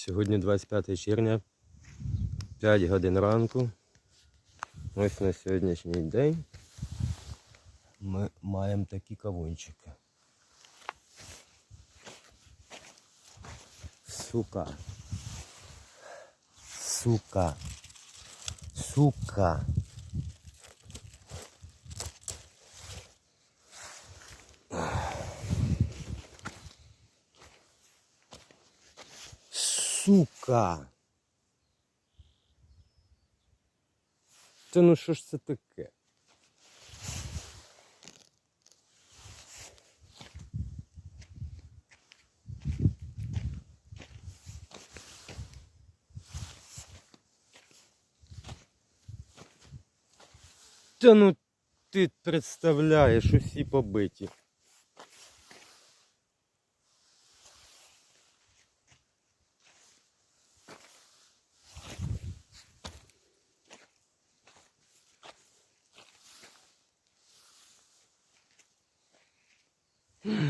Сьогодні 25 червня, 5 годин ранку. Ось на сьогоднішній день ми маємо такі кавунчики. Сука. Сука. Сука. Сука. Та ну що ж це таке? Та ну ти представляєш усі побиті. Hmm.